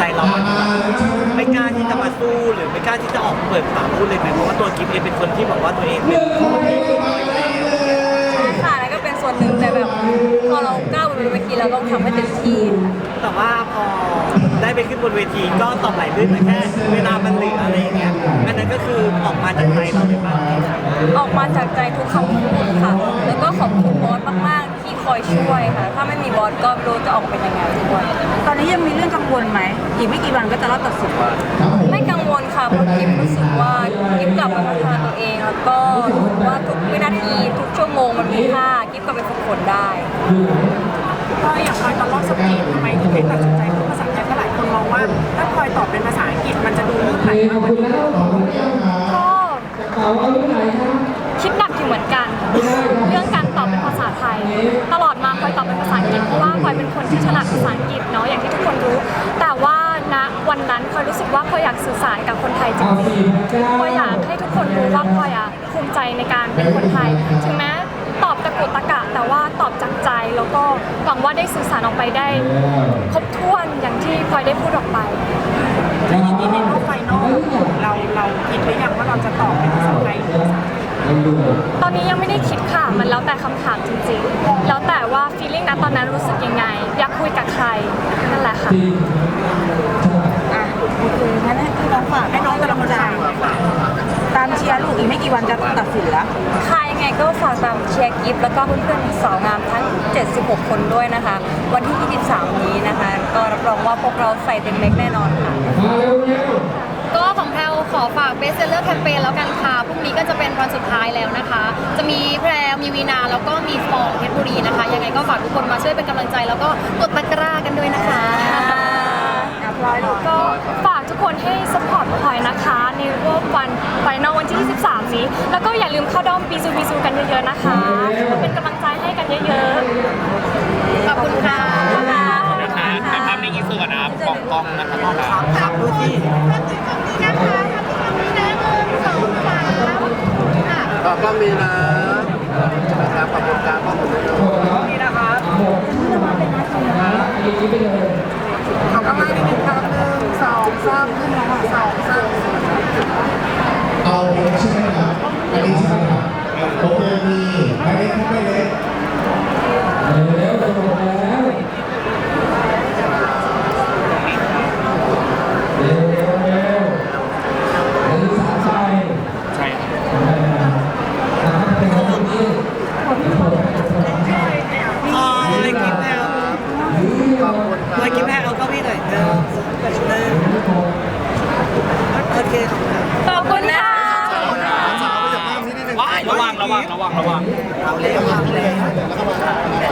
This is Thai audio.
ใจเรามันไม่กล้าที่จะมาสู้หรือไม่กล้าที่จะออกเปิดปากพูดเลยไหมเพราะว่าตัวกิฟเองเป็นคนที่บอกว่าตัวเองเป็นคนที่น้อยใจค่ะแล้วก็เป็นส่วนหนึ่งแต่แบบพอเราก้าวบนเวทีเราต้องทำให้เต็มที่แต่ว่าพอได้ไปขึ้นบนเวทีก็ตอบไหลลื่นแต่แค่เวลามันเหลืออะไรอย่างเงี้ยอันนั้นก็คือออกมาจากใจเราเลยป่ะออกมาจากใจทุกค อยช่วยค่ะ ถ้าไม่มีบอสก็ไม่รู้จะออกเป็นยังไงด้วยตอนนี้ยังมีเรื่องกังวลไหมอีกไม่กี่วันก็จะรอบตัดสินไม่กังวลค่ะเพราะกิฟรู้สึกว่ากิฟกลับมาพัฒนาตัวเองแล้วก็รู้สึกว่าทุกวินาทีทุกชั่วโมงมันมีค่ากิฟก็เป็นฝึกฝนได้พออย่างพลอยตอนรอบสปีดทำไมถึงได้ตัดสินใจพูดภาษาไทยเพราะหลายคนมองว่าถ้าพลอยตอบเป็นภาษาอังกฤษมันจะดูลื่นไหลมากกว่านี้ก็ ตลอดมาพลอยตอบเป็นภาษาอังกฤษเพราะว่าพลอยเป็นคนที่ถนัดภาษาอังกฤษเนาะอย่างที่ทุกคนรู้ แต่ว่าณวันนั้นพลอยรู้สึกว่าพลอยอยากสื่อสารกับคนไทยจริงๆพลอยอยากให้ทุกคนรู้ว่าพลอยอะภูมิใจในการเป็นคนไทยถึงแม้ตอบตะกุตะกะ แต่ว่าตอบจากใจแล้วก็หวังว่าได้สื่อสารออกไปได้ ครบถ้วนอย่างที่พลอยได้พูดออกไป มันแล้วแต่คำถามจริงๆ แล้วแต่ว่า feeling นะตอนนั้นรู้สึกยังไง อยากคุยกับใครนั่นแหละค่ะอะโอเคงั้นให้น้องฝากให้น้องแต่ละคนถามตามเชียร์ลูกอีกไม่กี่วันจะตัดสินแล้วค่ะยังไงก็ฝากตามเชียร์กิฟต์แล้วก็เพื่อนๆสาวงามทั้ง 76 คนด้วยนะคะ วันที่ 23 นี้นะคะ ก็รับรองว่าพวกเราใส่เต็มเม็กแน่นอนค่ะก็ของแพลวขอฝากเบสเซอร์แคมเปญแล้วกันค่ะ พรุ่งนี้ก็จะเป็นวันสุดท้ายแล้วนะคะ จะมีแพรว มีวีนาแล้วก็มีฟองเพชรบุรีนะคะ ยังไงก็ฝากทุกคนมาช่วยเป็นกำลังใจ แล้วก็กดตะกร้ากันด้วยนะคะอะพลอยลูกก็ฝากทุกคนให้สปอร์ตพลอยนะคะ ในรอบวันไฟนอลวันที่ 23 นี้ แล้วก็อย่าลืมเข้าด้อมบีซูบีซูกันเยอะๆนะคะเป็นกำลังใจให้กันเยอะๆ ขอบคุณค่ะนะคะแต่ภาพในอินเสิร์ตนะครับกล่องกล้องนะครับกล้องครับครับดูสิขอบคุณมีนะนะ